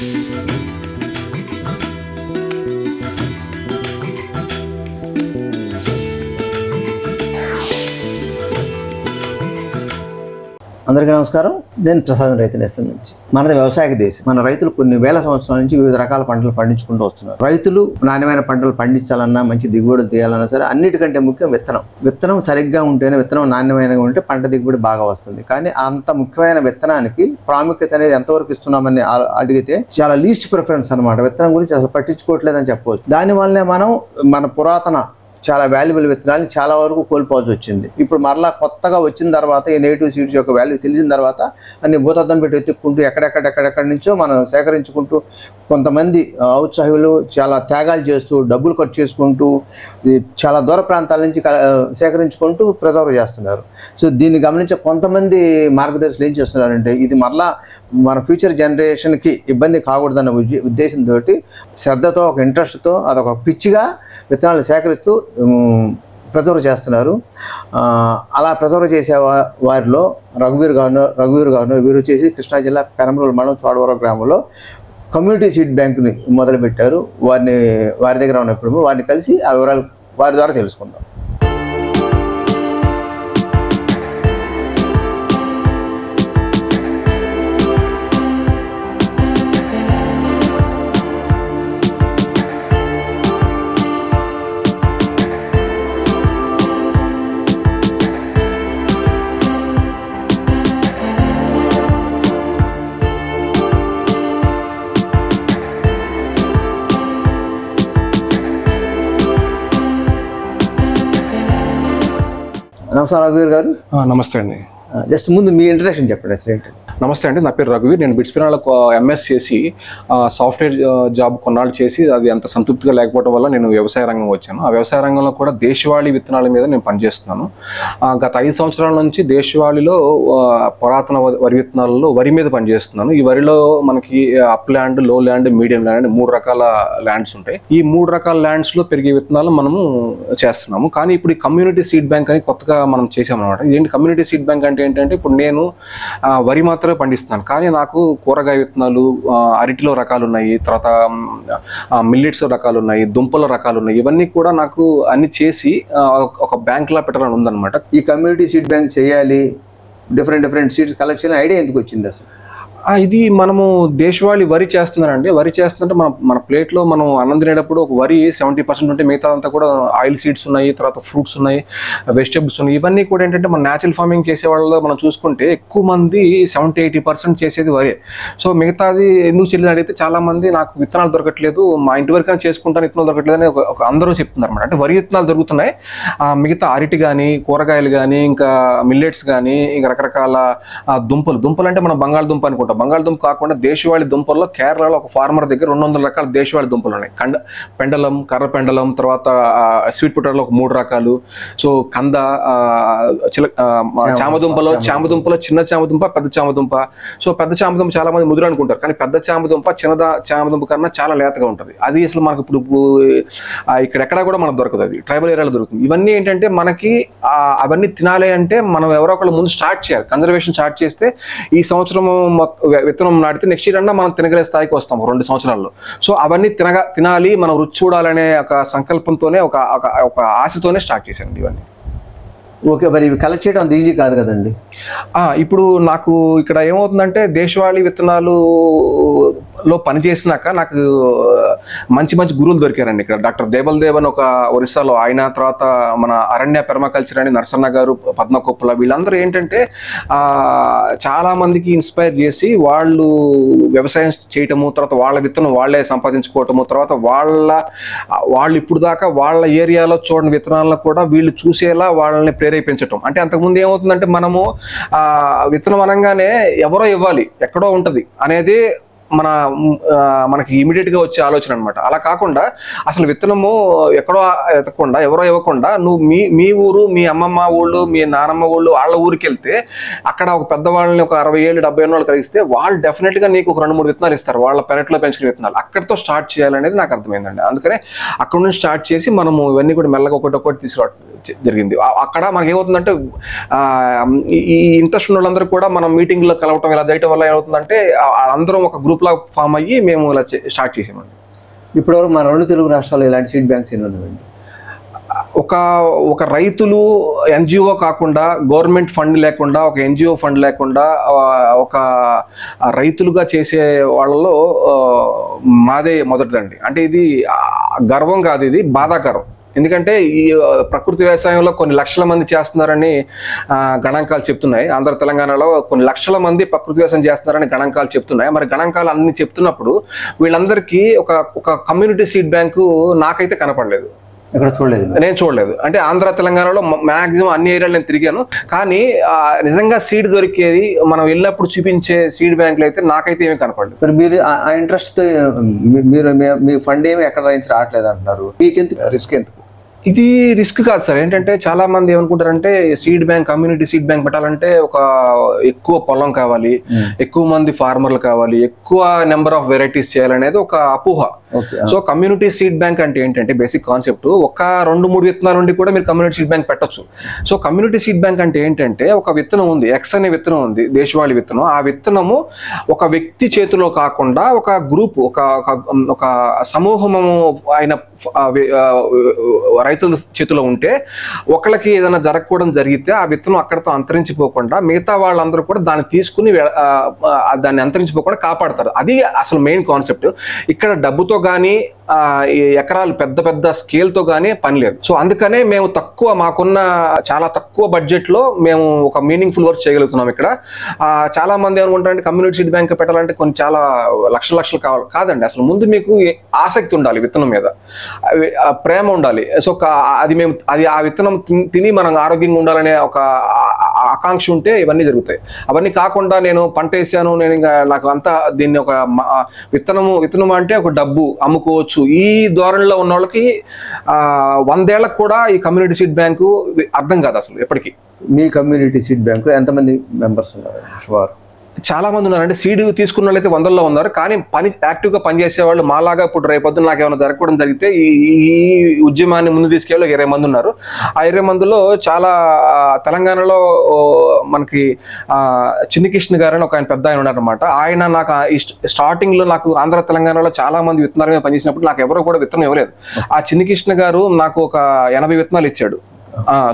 Música అందరికీ నమస్కారం. నేను ప్రసాదం రైతు నేస్తం నుంచి. మనది వ్యవసాయ దేశం. మన రైతులు కొన్ని వేల సంవత్సరాల నుంచి వివిధ రకాల పంటలు పండించుకుంటూ వస్తున్నారు. రైతులు నాణ్యమైన పంటలు పండించాలన్నా మంచి దిగుబడులు తీయాలన్నా సరే అన్నిటికంటే ముఖ్యం విత్తనం. విత్తనం సరిగ్గా ఉంటేనే విత్తనం నాణ్యమైనగా ఉంటే పంట దిగుబడి బాగా వస్తుంది. కానీ అంత ముఖ్యమైన విత్తనానికి ప్రాముఖ్యత అనేది ఎంతవరకు ఇస్తున్నామని అడిగితే చాలా లీస్ట్ ప్రిఫరెన్స్ అన్నమాట. విత్తనం గురించి అసలు పట్టించుకోవట్లేదని చెప్పవచ్చు దానివల్లనే మనం మన పురాతన చాలా వాల్యుబుల్ విత్తనాలు చాలా వరకు కోల్పోవాల్సి వచ్చింది. ఇప్పుడు మరలా కొత్తగా వచ్చిన తర్వాత ఈ నెగిటివ్ సీడ్స్ యొక్క వాల్యూ తెలిసిన తర్వాత అన్ని భూతద్దం పెట్టి వెతుక్కుంటూ ఎక్కడెక్కడెక్కడెక్కడి నుంచో మనం సేకరించుకుంటూ కొంతమంది ఔత్సాహులు చాలా త్యాగాలు చేస్తూ డబ్బులు ఖర్చు చేసుకుంటూ చాలా దూర ప్రాంతాల నుంచి సేకరించుకుంటూ ప్రిజర్వ్ చేస్తున్నారు. సో దీన్ని గమనించే కొంతమంది మార్గదర్శులు ఏం చేస్తున్నారంటే ఇది మరలా మన ఫ్యూచర్ జనరేషన్కి ఇబ్బంది కాకూడదన్న ఉద్దే- ఉద్దేశంతో శ్రద్ధతో ఒక ఇంట్రెస్ట్తో అదొక పిచ్చిగా విత్తనాలు సేకరిస్తూ ప్రిజర్వ్ చేస్తున్నారు. అలా ప్రిజర్వ్ చేసే వారిలో రఘువీర్ గవర్నర్ రఘువీర్ గవర్నర్ వీరు వచ్చేసి కృష్ణా జిల్లా పెరంబలూరు మండలం చోడవరం గ్రామంలో కమ్యూనిటీ సీడ్ బ్యాంకుని మొదలుపెట్టారు. వారిని వారి దగ్గర ఉన్నప్పుడు వారిని కలిసి ఆ వివరాలు వారి ద్వారా తెలుసుకుందాం. నమస్కారం రఘువీర్ గారు. నమస్తే అండి. జస్ట్ ముందు మీ ఇంట్రడక్షన్ చెప్పండి అసలు ఏంటి? నమస్తే అండి నా పేరు రఘువీర్. నేను బిట్స్పినాల ఎంఎస్ చేసి సాఫ్ట్వేర్ జాబ్ కొన్నాళ్ళు చేసి అది అంత సంతృప్తిగా లేకపోవడం వల్ల నేను వ్యవసాయ రంగం వచ్చాను. ఆ వ్యవసాయ రంగంలో కూడా దేశవాళీ విత్తనాల మీద నేను పనిచేస్తున్నాను. గత ఐదు సంవత్సరాల నుంచి దేశవాళీలో పురాతన వరి విత్తనాలలో వరి మీద పనిచేస్తున్నాను. ఈ వరిలో మనకి అప్ ల్యాండ్లో ల్యాండ్ మీడియం ల్యాండ్ మూడు రకాల ల్యాండ్స్ ఉంటాయి. ఈ మూడు రకాల ల్యాండ్స్లో పెరిగే విత్తనాలు మనము చేస్తున్నాము. కానీ ఇప్పుడు ఈ కమ్యూనిటీ సీడ్ బ్యాంక్ అని కొత్తగా మనం చేసామన్నమాట ఇదేంటి కమ్యూనిటీ సీడ్ బ్యాంక్ అంటే ఏంటంటే ఇప్పుడు నేను వరి మాత్రం మాత్రమే పండిస్తున్నాను. కానీ నాకు కూరగాయ విత్తనాలు అరటిలో రకాలు ఉన్నాయి తర్వాత మిల్లెట్స్ రకాలు ఉన్నాయి దుంపల రకాలు ఉన్నాయి. ఇవన్నీ కూడా నాకు అన్ని చేసి ఒక- ఒక బ్యాంక్ లా పెట్టాలని ఉందన్నమాట. ఈ కమ్యూనిటీ సీడ్ బ్యాంక్ చేయాలి. Different different seeds collection idea ఎందుకు వచ్చింది అసలు? ఇది మనము దేశవాళీ వరి చేస్తున్నారండి. వరి చేస్తుంటే మన మన ప్లేట్లో మనం అన్నం తినేటప్పుడు ఒక వరి సెవెంటీ పర్సెంట్ ఉంటే మిగతా అంతా కూడా ఆయిల్ సీడ్స్ ఉన్నాయి తర్వాత ఫ్రూట్స్ ఉన్నాయి వెజిటబుల్స్ ఉన్నాయి. ఇవన్నీ కూడా ఏంటంటే మన న్యాచురల్ ఫార్మింగ్ చేసే వాళ్ళలో మనం చూసుకుంటే ఎక్కువ మంది సెవెంటీ ఎయిటీ పర్సెంట్ చేసేది వరే. సో మిగతాది ఎందుకు చెల్లి అడిగితే చాలా మంది నాకు విత్తనాలు దొరకట్లేదు మా ఇంటి వరకు చేసుకుంటాను విత్తనాలు దొరకట్లేదు అని ఒక అందరూ చెప్తున్నారు అనమాట అంటే వరి విత్తనాలు దొరుకుతున్నాయి. ఆ, మిగతా అరటి కానీ కూరగాయలు కానీ ఇంకా మిల్లెట్స్ కానీ ఇంకా రకరకాల దుంపలు దుంపలు. అంటే మనం బంగాళదుంప అనుకుంటాం. బంగాళదుంప కాకుండా దేశవాళీ దుంపల్లో కేరళలో ఒక ఫార్మర్ దగ్గర రెండు వందల రకాల దేశవాళీ దుంపలు ఉన్నాయి. కండ పెండలం కర్ర పెండలం తర్వాత స్వీట్ పొటాటోలో ఒక మూడు రకాలు. సో కంద చిల చామదుంపలో చామదుంపలో చిన్న చామదుంప పెద్ద చామదుంప. సో పెద్ద చామదుంప చాలా మంది ముదురు అనుకుంటారు. కానీ పెద్ద చామదుంప చిన్నద చామదుంప కన్నా చాలా లేతగా ఉంటుంది. అది అసలు మనకు ఇప్పుడు ఇప్పుడు, ఆ, ఇక్కడ ఎక్కడా కూడా మనకు దొరకదు అది. ట్రైబల్ ఏరియాలో దొరుకుతుంది. ఇవన్నీ ఏంటంటే మనకి అవన్నీ తినాలి అంటే మనం ఎవరో ఒకళ్ళు ముందు స్టార్ట్ చేయాలి. కన్జర్వేషన్ స్టార్ట్ చేస్తే ఈ సంవత్సరం మొత్తం విత్తనం నాటితే నెక్స్ట్ ఇయర్ అన్నా మనం తినగలే స్థాయికి వస్తాం రెండు సంవత్సరాల్లో. సో అవన్నీ తినగా తినాలి మనం రుచి చూడాలనే ఒక సంకల్పంతోనే ఒక ఒక- ఆశతోనే స్టార్ట్ చేశానండి ఇవన్నీ. ఓకే మరి ఇవి కలెక్ట్ చేయడం అంత ఈజీ కాదు కదండి? ఇప్పుడు నాకు ఇక్కడ ఏమవుతుందంటే దేశవాళీ విత్తనాలు లో పని చేసినాక నాకు మంచి మంచి గురువులు దొరికారండి ఇక్కడ. డాక్టర్ దేబల్ దేవ్ అని ఒక ఒరిస్సాలో ఆయన తర్వాత మన అరణ్య పెర్మాకల్చర్ అని నరసన్న గారు పద్మకొప్పుల వీళ్ళందరూ ఏంటంటే చాలా మందికి ఇన్స్పైర్ చేసి వాళ్ళు వ్యవసాయం చేయటము తర్వాత వాళ్ళ విత్తనం వాళ్ళే సంపాదించుకోవటము తర్వాత వాళ్ళ వాళ్ళు ఇప్పుడు దాకా వాళ్ళ ఏరియాలో చూడని విత్తనాలను కూడా వీళ్ళు చూసేలా వాళ్ళని ప్రేరేపించటం. అంటే అంతకుముందు ఏమవుతుందంటే మనము విత్తనం అనగానే ఎవరో ఇవ్వాలి ఎక్కడో ఉంటుంది. అనేది మన మనకి ఇమీడియట్గా వచ్చే ఆలోచన అనమాట అలా కాకుండా అసలు విత్తనము ఎక్కడో ఎత్తకుండా ఎవరో ఇవ్వకుండా నువ్వు మీ మీ ఊరు మీ అమ్మమ్మ ఊళ్ళు మీ నానమ్మ ఊళ్ళు వాళ్ళ ఊరికి వెళ్తే అక్కడ ఒక పెద్దవాళ్ళని ఒక అరవై ఏళ్ళు డెబ్బై ఏళ్ళు వాళ్ళు కలిస్తే వాళ్ళు డెఫినెట్గా నీకు ఒక రెండు మూడు విత్తనాలు ఇస్తారు. వాళ్ళ పెరట్లో పెంచుకునే విత్తనాలు. అక్కడితో స్టార్ట్ చేయాలనేది నాకు అర్థమైందండి. అందుకనే అక్కడ నుంచి స్టార్ట్ చేసి మనము ఇవన్నీ కూడా మెల్లగా ఒకటి ఒకటి తీసుకురా జరిగింది. అక్కడ మనకి ఏమవుతుందంటే ఈ- ఇంట్రెస్ట్ ఉన్న వాళ్ళందరూ కూడా మనం మీటింగ్లో కలవటం ఇలా చేయటం వల్ల ఏమవుతుందంటే అందరం ఒక గ్రూప్ లా ఫామ్ అయ్యి మేము ఇలా స్టార్ట్ చేసామండి. ఇప్పటివరకు మన రెండు తెలుగు రాష్ట్రాల్లో ఇలాంటి సీడ్ బ్యాంక్స్ ఎన్ని ఉన్నాయండి? ఒక ఒక రైతులు ఎన్జిఓ కాకుండా గవర్నమెంట్ ఫండ్ లేకుండా ఒక ఎన్జిఓ ఫండ్ లేకుండా ఒక రైతులుగా చేసే వాళ్ళలో మాదే మొదటిదండి. అంటే ఇది గర్వం కాదు ఇది బాధాకరం. ఎందుకంటే ఈ ప్రకృతి వ్యవసాయంలో కొన్ని లక్షల మంది చేస్తున్నారని గణాంకాలు చెప్తున్నాయి. ఆంధ్ర తెలంగాణలో కొన్ని లక్షల మంది ప్రకృతి వ్యవసాయం చేస్తున్నారని గణాంకాలు చెప్తున్నాయి. మరి గణాంకాలు అన్ని చెప్తున్నప్పుడు వీళ్ళందరికీ ఒక ఒక కమ్యూనిటీ సీడ్ బ్యాంకు నాకైతే కనపడలేదు. ఎక్కడ చూడలేదు. నేను చూడలేదు. అంటే ఆంధ్ర తెలంగాణలో మాక్సిమం అన్ని ఏరియాలు నేను తిరిగాను. కానీ నిజంగా సీడ్ దొరికేది మనం వెళ్ళినప్పుడు చూపించే సీడ్ బ్యాంకులు అయితే నాకైతే ఏమీ కనపడలేదు. మరి మీరు ఆ- ఇంట్రెస్ట్ మీరు మీ- మీ ఫండ్ ఏమి ఎక్కడ నుంచి రావట్లేదు అంటున్నారు? మీకెందుకు? రిస్క్ ఎందుకు? ఇది రిస్క్ కాదు సార్. ఏంటంటే చాలా మంది ఏమనుకుంటారంటే seed bank community seed bank పెట్టాలంటే ఒక ఎక్కువ పొలం కావాలి ఎక్కువ మంది ఫార్మర్లు కావాలి ఎక్కువ నెంబర్ ఆఫ్ వెరైటీస్ చేయాలనేది ఒక అపోహ. సో కమ్యూనిటీ సీడ్ బ్యాంక్ అంటే ఏంటంటే బేసిక్ కాన్సెప్ట్ ఒక రెండు మూడు విత్తనాల నుండి కూడా మీరు కమ్యూనిటీ సీడ్ బ్యాంక్ పెట్టొచ్చు. సో కమ్యూనిటీ సీడ్ బ్యాంక్ అంటే ఏంటంటే ఒక విత్తనం ఉంది ఎక్స్ అనే విత్తనం ఉంది దేశవాళి విత్తనం. ఆ విత్తనము ఒక వ్యక్తి చేతిలో కాకుండా ఒక గ్రూప్ ఒక ఒక- ఒక సమూహము అయిన రైతుల చేతిలో ఉంటే ఒకళ్ళకి ఏదైనా జరగకూడదు జరిగితే ఆ విత్తనం అక్కడతో అంతరించిపోకుండా మిగతా వాళ్ళందరూ కూడా దాన్ని తీసుకుని దాన్ని అంతరించిపోకుండా కాపాడతారు. అది అసలు మెయిన్ కాన్సెప్ట్. ఇక్కడ డబ్బుతో కానీ ఎకరాలు పెద్ద పెద్ద స్కేల్తో కానీ పని లేదు. సో అందుకనే మేము తక్కువ మాకున్న చాలా తక్కువ బడ్జెట్లో మేము ఒక మీనింగ్ఫుల్ వర్క్ చేయగలుగుతున్నాం ఇక్కడ. చాలా మంది అనుకుంటారంటే కమ్యూనిటీ సీడ్ బ్యాంక్ పెట్టాలంటే కొన్ని చాలా లక్షల లక్షలు కావాలి కాదండి. అసలు ముందు మీకు ఆసక్తి ఉండాలి విత్తనం మీద. ప్రేమ ఉండాలి. సో అది మేము అది ఆ విత్తనం తిని మనం ఆరోగ్యంగా ఉండాలనే ఒక ఆకాంక్ష ఉంటే ఇవన్నీ జరుగుతాయి. అవన్నీ కాకుండా నేను పంట వేసాను నేను ఇంకా నాకు అంతా దీన్ని ఒక విత్తనము విత్తనం అంటే ఒక డబ్బు అమ్ముకోవచ్చు. ఈ ధోరణిలో ఉన్న వాళ్ళకి వందేళ్ళకు వందేళ్ళకు కూడా ఈ కమ్యూనిటీ సీడ్ బ్యాంకు అర్థం కాదు అసలు ఎప్పటికీ. మీ కమ్యూనిటీ సీడ్ బ్యాంకు ఎంతమంది మెంబర్స్ ఉన్నారు? సుమారు చాలా మంది ఉన్నారు సీడ్ తీసుకున్న వాళ్ళైతే వందల్లో ఉన్నారు. కానీ పని యాక్టివ్గా పనిచేసే వాళ్ళు మాలాగా ఇప్పుడు రేపొద్దున నాకు ఏమైనా జరగకూడదు జరిగితే ఈ ఈ ఉద్యమాన్ని ముందు తీసుకెళ్ళి ఇరవై మంది ఉన్నారు. ఆ ఇరవై మందిలో చాలా తెలంగాణలో మనకి చిన్ని కృష్ణ గారు అని ఒక ఆయన పెద్ద ఆయన ఉన్నారనమాట ఆయన నాకు స్టార్టింగ్లో నాకు ఆంధ్ర తెలంగాణలో చాలా మంది విత్తనాల మీద పనిచేసినప్పుడు నాకు ఎవరు కూడా విత్తనం ఇవ్వలేదు. ఆ చిన్ని కృష్ణ గారు నాకు ఒక ఎనభై విత్తనాలు ఇచ్చాడు.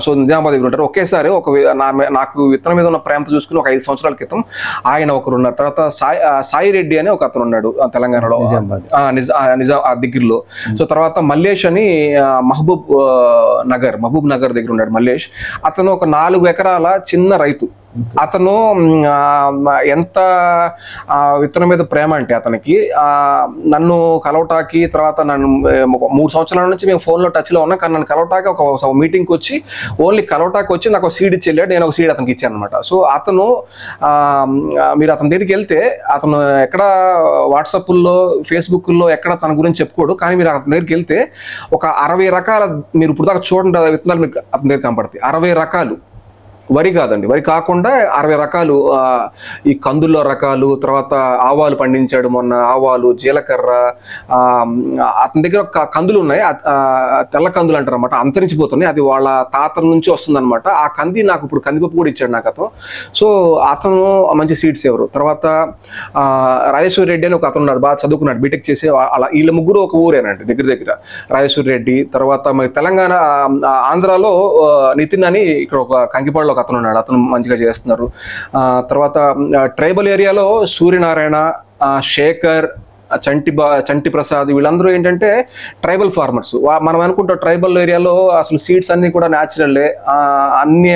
సో నిజామాబాద్ దగ్గర ఉంటారు. ఒకేసారి ఒక నా నాకు విత్తనం మీద ఉన్న ప్రేమతో చూసుకుని ఒక ఐదు సంవత్సరాల క్రితం ఆయన ఒకరు ఉన్నారు తర్వాత సాయి సాయి రెడ్డి అని ఒక అతను ఉన్నాడు తెలంగాణలో. నిజ ఆ, దగ్గరలో. సో తర్వాత మల్లేష్ అని మహబూబ్ నగర్ మహబూబ్ నగర్ దగ్గర ఉన్నాడు మల్లేష్. అతను ఒక నాలుగు ఎకరాల చిన్న రైతు. అతను ఎంత విత్తనం మీద ప్రేమ అంటే అతనికి నన్ను కలవటాకి తర్వాత నన్ను మూడు సంవత్సరాల నుంచి మేము ఫోన్లో టచ్లో ఉన్నాం కానీ నన్ను కలవటాకి ఒక మీటింగ్కి వచ్చి ఓన్లీ కలవటాకి వచ్చి నాకు ఒక సీడ్ ఇచ్చి వెళ్ళాడు నేను ఒక సీడ్ అతనికి ఇచ్చాను అనమాట సో అతను మీరు అతని దగ్గరికి వెళ్తే అతను ఎక్కడ వాట్సాప్లో ఫేస్బుక్లో ఎక్కడ తన గురించి చెప్పుకోడు కానీ మీరు అతని దగ్గరికి వెళ్తే ఒక అరవై రకాల మీరు ఇప్పుడు దాకా చూడండి విత్తనాలు మీకు అతని దగ్గర కనపడతాయి. అరవై రకాలు. వరి కాదండి. వరి కాకుండా అరవై రకాలు ఈ కందుల్లో రకాలు తర్వాత ఆవాలు పండించాడు మొన్న ఆవాలు జీలకర్ర అతని దగ్గర ఒక కందులు ఉన్నాయి. తెల్ల కందులు అంటారు అనమాట అంతరించిపోతున్నాయి. అది వాళ్ళ తాత నుంచి వస్తుందన్నమాట. ఆ కంది నాకు ఇప్పుడు కందిపప్పు కూడా ఇచ్చాడు నాకు అతను సో అతను మంచి సీట్స్ ఎవరు? తర్వాత రాజేశ్వరి రెడ్డి అని ఒక అతను ఉన్నాడు. బాగా చదువుకున్నాడు. బీటెక్ చేసే అలా వీళ్ళ ముగ్గురు ఒక ఊరేనండి దగ్గర దగ్గర. రాజేశ్వరి రెడ్డి తర్వాత మరి తెలంగాణ ఆంధ్రాలో నితిన్ అని ఇక్కడ ఒక కంకిపాడులో ఒక అతను ఉన్నాడు. అతను మంచిగా చేస్తున్నారు. తర్వాత ట్రైబల్ ఏరియాలో సూర్యనారాయణ శేఖర్ చంటి బా చంటి ప్రసాద్ వీళ్ళందరూ ఏంటంటే ట్రైబల్ ఫార్మర్స్. మనం అనుకుంటాం ట్రైబల్ ఏరియాలో అసలు సీడ్స్ అన్నీ కూడా న్యాచురల్లే. అన్ని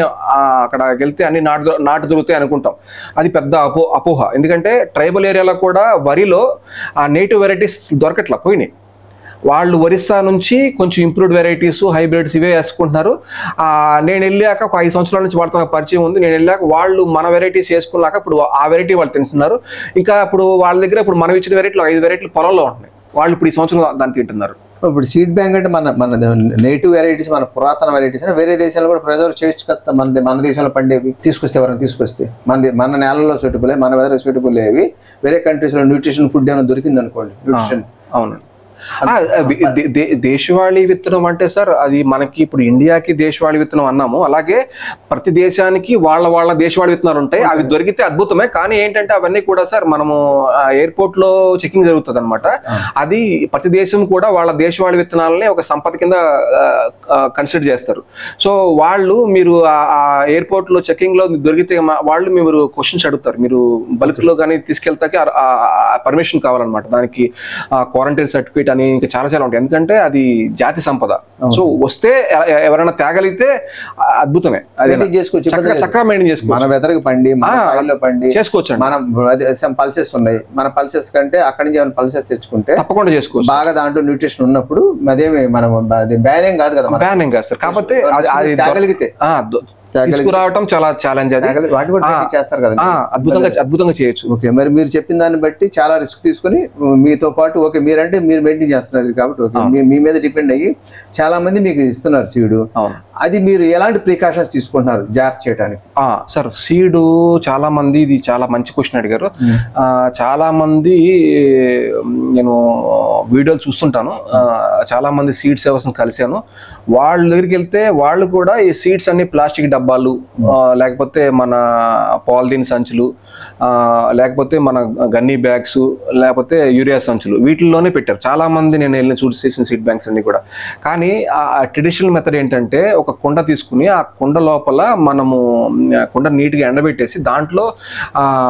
అక్కడ వెళ్తే అన్ని నాటు నాటు దొరుకుతాయి అనుకుంటాం. అది పెద్ద అపో అపోహ. ఎందుకంటే ట్రైబల్ ఏరియాలో కూడా వరిలో ఆ నేటివ్ వెరైటీస్ దొరకట్లా పోయినాయి. వాళ్ళు ఒరిస్సా నుంచి కొంచెం ఇంప్రూవ్డ్ వెరైటీస్ హైబ్రిడ్స్ ఇవే వేసుకుంటున్నారు. నేను వెళ్ళాక ఒక ఐదు సంవత్సరాల నుంచి వాళ్ళతో నాకు పరిచయం ఉంది. నేను వెళ్ళాక వాళ్ళు మన వెరైటీస్ వేసుకున్నాక ఇప్పుడు ఆ వెరైటీ వాళ్ళు తింటున్నారు. ఇంకా ఇప్పుడు వాళ్ళ దగ్గర ఇప్పుడు మనం ఇచ్చిన వెరైటీలు ఐదు వెరైటీలు పొలంలో ఉంటున్నాయి. వాళ్ళు ఇప్పుడు ఈ సంవత్సరం దాన్ని తింటున్నారు. ఇప్పుడు సీడ్ బ్యాంక్ అంటే మన మన నేటివ్ వెరైటీస్ మన పురాతన వెరైటీస్ వేరే దేశాల్లో కూడా ప్రిజర్వ్ చేయొచ్చు కదా మన మన దేశంలో పండేవి తీసుకొస్తే ఎవరైనా తీసుకొస్తే మన మన నేలలో సూటబుల్ మన వెదర్ సూటబుల్ ఏవి వేరే కంట్రీస్లో న్యూట్రిషన్ ఫుడ్ ఏమైనా దొరికింది అనుకోండి న్యూట్రిషన్ అవును ఆ, దే- దే- దే- దేశవాళీ విత్తనం అంటే సార్ అది మనకి ఇప్పుడు ఇండియాకి దేశవాళీ విత్తనం అన్నాము. అలాగే ప్రతి దేశానికి వాళ్ళ వాళ్ళ దేశవాళీ విత్తనాలు ఉంటాయి. అవి దొరికితే అద్భుతమే. కానీ ఏంటంటే అవన్నీ కూడా సార్ మనము ఎయిర్పోర్ట్లో చెకింగ్ జరుగుతుంది అనమాట అది ప్రతి దేశం కూడా వాళ్ళ దేశవాళీ విత్తనాలని ఒక సంపద కింద కన్సిడర్ చేస్తారు. సో వాళ్ళు మీరు ఆ ఎయిర్పోర్ట్లో చెకింగ్లో దొరికితే వాళ్ళు మీరు క్వశ్చన్స్ అడుగుతారు. మీరు బల్క్లో కానీ తీసుకెళ్తాకి పర్మిషన్ కావాలన్నమాట. దానికి క్వారంటైన్ సర్టిఫికేట్ అని ఇంకా చాలా చాలా ఉంటాయి. ఎందుకంటే అది జాతి సంపద. సో వస్తే ఎవరైనా తేగలిగితే అద్భుతమే. చేసుకోవచ్చు, చక్కగా మెయింటైన్ చేసుకోవచ్చు. మన వెదర్కి పండి మన సాయిల్లో పండి చేసుకోవచ్చు మనం పల్సెస్ ఉన్నాయి. మన పల్సెస్ కంటే అక్కడి నుంచి ఏమైనా పల్సెస్ తెచ్చుకుంటే తప్పకుండా చేసుకోవచ్చు. బాగా దాంట్లో న్యూట్రిషన్ ఉన్నప్పుడు అదేమి మనం అది బ్యాన్ కాదు కదా మనం బ్యాన్ ఏం కాదు సార్. కాకపోతే తేగలిగితే. తీసుకురావటం చాలా ఛాలెంజ్ అది. చేస్తారు కదా అద్భుతంగా అద్భుతంగా చేయొచ్చు. ఓకే మరి మీరు చెప్పిన దాన్ని బట్టి చాలా రిస్క్ తీసుకుని మీతో పాటు ఓకే మీరంటే మీరు మెయింటైన్ చేస్తున్నారు ఇది కాబట్టి ఓకే మీ- మీద డిపెండ్ అయ్యి చాలా మంది మీకు ఇస్తున్నారు సీడు అది మీరు ఎలాంటి ప్రికాషన్స్ తీసుకుంటున్నారు జాగ్రత్త చేయడానికి సార్ సీడు చాలా మంది ఇది చాలా మంచి క్వశ్చన్ అడిగారు. చాలా మంది నేను వీడియోలు చూస్తుంటాను. చాలా మంది సీడ్ సేవర్స్ కలిశాను. వాళ్ళ దగ్గరికి వెళ్తే వాళ్ళు కూడా ఈ సీడ్స్ అన్ని ప్లాస్టిక్ డబ్బాలు లేకపోతే మన పాలిథిన్ సంచులు లేకపోతే మన గన్నీ బ్యాగ్స్ లేకపోతే యూరియా సంచులు వీటిల్లోనే పెట్టారు. చాలా మంది నేను వెళ్ళిన చూసి చేసిన సీడ్ బ్యాంక్స్ అన్ని కూడా. కానీ ఆ ట్రెడిషనల్ మెథడ్ ఏంటంటే ఒక కుండ తీసుకుని ఆ కుండ లోపల మనము కుండ నీట్గా ఎండబెట్టేసి దాంట్లో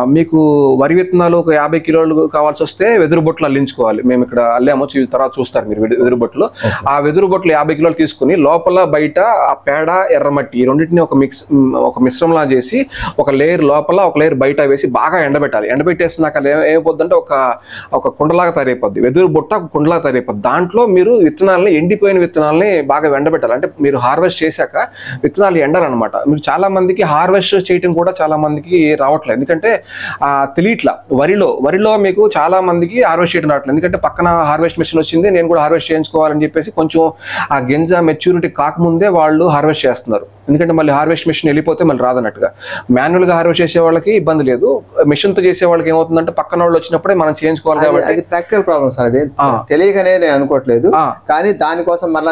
మీకు వరి విత్తనాలు ఒక యాభై కిలోలు కావాల్సి వస్తే వెదురు బొట్లు అల్లించుకోవాలి. మేము ఇక్కడ అల్లాము తర్వాత చూస్తారు మీరు వెదు- వెదురు బొట్లు. ఆ వెదురు బొట్లు యాభై కిలోలు తీసుకుని లోపల బయట ఆ పేడ ఎర్రమట్టి ఈ రెండింటిని ఒక మిక్స్ ఒక మిశ్రమంలా చేసి ఒక లేయర్ లోపల ఒక లేయర్ బయట వేసి బాగా ఎండబెట్టాలి. ఎండబెట్టేసినాక అది ఏ- ఏమైపోద్దంటే ఒక ఒక కుండలాగా తయారైపోద్ది. వెదురు బుట్ట ఒక కుండలాగా తయారైపోద్ది. దాంట్లో మీరు విత్తనాలని ఎండిపోయిన విత్తనాలని బాగా ఎండబెట్టాలి. అంటే మీరు హార్వెస్ట్ చేశాక విత్తనాలు ఎండాలన్నమాట. మీరు చాలా మందికి హార్వెస్ట్ చేయటం కూడా చాలా మందికి రావట్లేదు. ఎందుకంటే ఆ, తెలియట్లా. వరిలో వరిలో మీకు చాలా మందికి హార్వెస్ట్ చేయడం రావట్లేదు. ఎందుకంటే పక్కన హార్వెస్ట్ మిషన్ వచ్చింది నేను కూడా హార్వెస్ట్ చేయించుకోవాలని చెప్పేసి కొంచెం ఆ గింజ మెచ్యూరిటీ కాకముందే వాళ్ళు హార్వెస్ట్ చేస్తున్నారు. ఎందుకంటే మళ్ళీ హార్వెస్ట్ మిషన్ వెళ్ళిపోతే మళ్ళీ రాదన్నట్టుగా. మాన్యువల్గా హార్వెస్ట్ చేసే వాళ్ళకి ఇబ్బంది లేదు. మిషన్తో చేసే వాళ్ళకి ఏమవుతుందంటే పక్కన వాళ్ళు వచ్చినప్పుడే మనం చేయించుకోవాలి కాబట్టి అది ప్రాక్టికల్ ప్రాబ్లమ్ సార్. అది ఆ. తెలియకనే నేను అనుకోవట్లేదు. కానీ దానికోసం మళ్ళా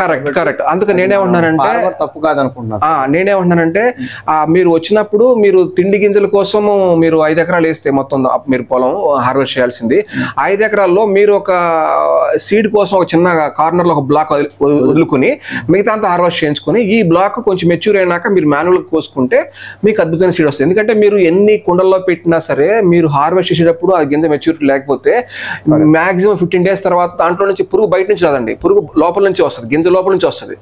కరెక్ట్ కరెక్ట్. అందుకే నేనేమంటున్నానంటే తప్పు కాదనుకుంటున్నా ఆ నేనేమంటున్నానంటే మీరు వచ్చినప్పుడు మీరు తిండి గింజల కోసము మీరు ఐదు ఎకరాలు వేస్తే మొత్తం మీరు పొలం హార్వెస్ట్ చేయాల్సింది. ఐదు ఎకరాల్లో మీరు ఒక సీడ్ కోసం ఒక చిన్న కార్నర్లో ఒక బ్లాక్ వదిలి- వదులుకుని మిగతా అంతా హార్వెస్ట్ చేయించుకుని ఈ బ్లాక్ కొంచెం మెచ్యూర్ అయినాక మీరు మాన్యువల్ కోసుకుంటే మీకు అద్భుతమైన సీడ్ వస్తుంది. ఎందుకంటే మీరు ఎన్ని కుండల్లో పెట్టినా సరే మీరు హార్వెస్ట్ చేసేటప్పుడు ఆ గింజ మెచ్యూరిటీ లేకపోతే మాక్సిమం ఫిఫ్టీన్ డేస్ తర్వాత దాంట్లో నుంచి పురుగు బయట నుంచి రాదండి. పురుగు లోపల నుంచి వస్తుంది. గింజ లోపల నుంచి వస్తుంది.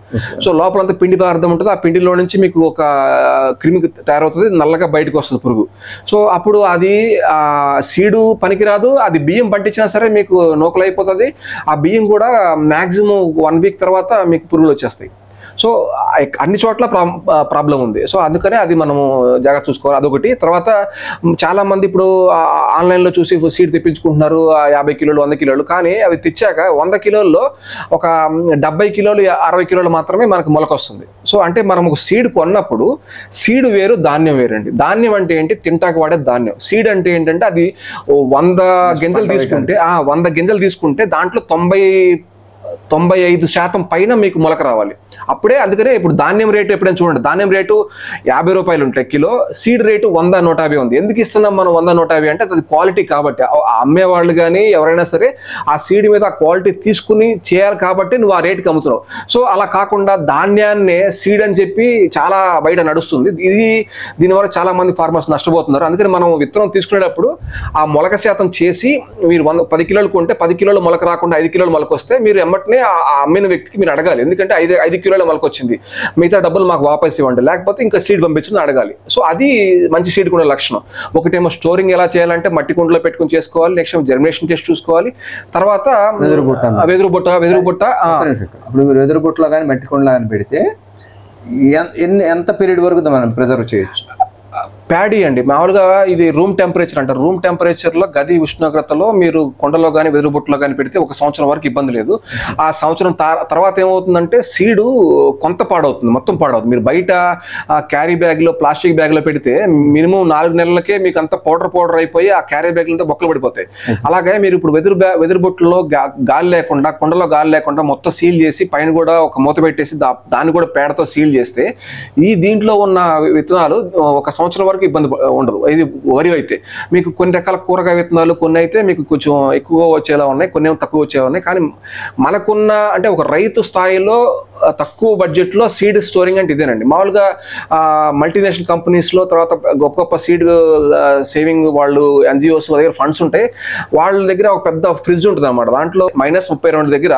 సో లోపలంతా పిండి పదార్థం ఉంటుంది. ఆ పిండిలో నుంచి మీకు ఒక క్రిమి తయారవుతుంది. నల్లగా బయటకు వస్తుంది పురుగు. సో అప్పుడు అది ఆ సీడు పనికిరాదు. అది బియ్యం పట్టించినా సరే మీకు నూకలు అయిపోతుంది ఆ బియ్యం కూడా మాక్సిమం వన్ వీక్ తర్వాత మీకు పురుగులు వచ్చేస్తాయి. సో అన్ని చోట్ల ప్రాబ్లం ఉంది. సో అందుకనే అది మనము జాగ్రత్త చూసుకోవాలి. అదొకటి. తర్వాత మ్, చాలా మంది ఇప్పుడు ఆన్లైన్లో చూసి సీడ్ తెప్పించుకుంటున్నారు. యాభై కిలోలు వంద కిలోలు. కానీ అవి తెచ్చాక వంద కిలోల్లో ఒక డెబ్బై కిలోలు అరవై కిలోలు మాత్రమే మనకు మొలక వస్తుంది సో అంటే మనం ఒక సీడ్ కొన్నప్పుడు సీడ్ వేరు ధాన్యం వేరండి. ధాన్యం అంటే ఏంటి? తింటాక వాడే ధాన్యం. సీడ్ అంటే ఏంటంటే అది ఓ వంద గింజలు తీసుకుంటే ఆ వంద గింజలు తీసుకుంటే దాంట్లో తొంభై తొంభై ఐదు శాతం పైన మీకు మొలక రావాలి. అప్పుడే అందుకనే ఇప్పుడు ధాన్యం రేటు ఎప్పుడైనా చూడండి. ధాన్యం రేటు యాభై రూపాయలు ఉంటాయి. కిలో సీడ్ రేటు వంద నూట యాభై ఉంది. ఎందుకు ఇస్తున్నాం మనం వంద నూట యాభై అంటే అది క్వాలిటీ కాబట్టి. అమ్మేవాళ్ళు కానీ ఎవరైనా సరే ఆ సీడ్ మీద ఆ క్వాలిటీ తీసుకుని చేయాలి కాబట్టి నువ్వు ఆ రేటుకి అమ్ముతున్నావు. సో అలా కాకుండా ధాన్యాన్నే సీడ్ అని చెప్పి చాలా బయట నడుస్తుంది. ఇది దీనివల్ల చాలా మంది ఫార్మర్స్ నష్టపోతున్నారు. అందుకని మనం విత్తనం తీసుకునేటప్పుడు ఆ మొలక శాతం చేసి మీరు వంద పది కిలోలు కొంటే పది కిలోలు మొలక రాకుండా ఐదు కిలోలు మొలక వస్తే మీరు ఎమ్మటనే ఆ అమ్మిన వ్యక్తికి మీరు అడగాలి. ఎందుకంటే ఐదు ఐదు కిలోలు మొలక వచ్చింది మిగతా డబ్బులు మాకు వాపస్ ఇవ్వండి లేకపోతే ఇంకా సీడ్ పంపించని అడగాలి. సో అది మంచి సీడ్ కూడా లక్షణం. ఒకటేమో స్టోరింగ్ ఎలా చేయాలంటే మట్టి కుండలో పెట్టుకుని చేసుకోవాలి నెక్స్ట్ జర్మినేషన్ టెస్ట్ చూసుకోవాలి. తర్వాత వెదురు బుట్ట అన్నారు. ఆ, వెదురు బుట్ట వెదురు బుట్ట ఆ, ఒక్క నిమిషం. ఇప్పుడు ఎదురుబుట్లో కానీ మట్టి కొండలో కానీ పెడితే ఎన్- ఎన్ని ఎంత పీరియడ్ వరకు మనం ప్రిజర్వ్ చేయొచ్చు? ప్యాడీ అండి. మామూలుగా ఇది రూమ్ టెంపరేచర్ అంటారు. రూమ్ టెంపరేచర్లో గది ఉష్ణోగ్రతలో మీరు కొండలో కానీ వెదురుబుట్టలో కానీ పెడితే ఒక సంవత్సరం వరకు ఇబ్బంది లేదు. ఆ సంవత్సరం తా- తర్వాత ఏమవుతుందంటే సీడు కొంత పాడవుతుంది మొత్తం పాడవుతుంది. మీరు బయట క్యారీ బ్యాగ్లో ప్లాస్టిక్ బ్యాగ్లో పెడితే మినిమం నాలుగు నెలలకే మీకు అంత పౌడర్ పౌడర్ అయిపోయి ఆ క్యారీ బ్యాగ్ అంతా బొక్కలు పడిపోతాయి. అలాగే మీరు ఇప్పుడు వెదురు బ్యా వెదురుబుట్టలో గాలి లేకుండా కొండలో గాలి లేకుండా మొత్తం సీల్ చేసి పైన కూడా ఒక మూత పెట్టేసి దా- దాన్ని కూడా పేడతో సీల్ చేస్తే ఈ దీంట్లో ఉన్న విత్తనాలు ఒక సంవత్సరం వరకు ఇబ్బంది ఉండదు. ఇది వరి అయితే. మీకు కొన్ని రకాల కూరగాయ విత్తనాలు కొన్ని అయితే మీకు కొంచెం ఎక్కువ వచ్చేలా ఉన్నాయి కొన్ని ఏమో తక్కువ వచ్చేలా ఉన్నాయి. కానీ మనకున్న అంటే ఒక రైతు స్థాయిలో తక్కువ బడ్జెట్లో సీడ్ స్టోరింగ్ అంటే ఇదేనండి. మామూలుగా మల్టీనేషనల్ కంపెనీస్లో తర్వాత గొప్ప గొప్ప సీడ్ సేవింగ్ వాళ్ళు ఎన్జిఓస్ దగ్గర ఫండ్స్ ఉంటాయి. వాళ్ళ దగ్గర ఒక పెద్ద ఫ్రిడ్జ్ ఉంటుంది అనమాట దాంట్లో మైనస్ ముప్పై రెండు దగ్గర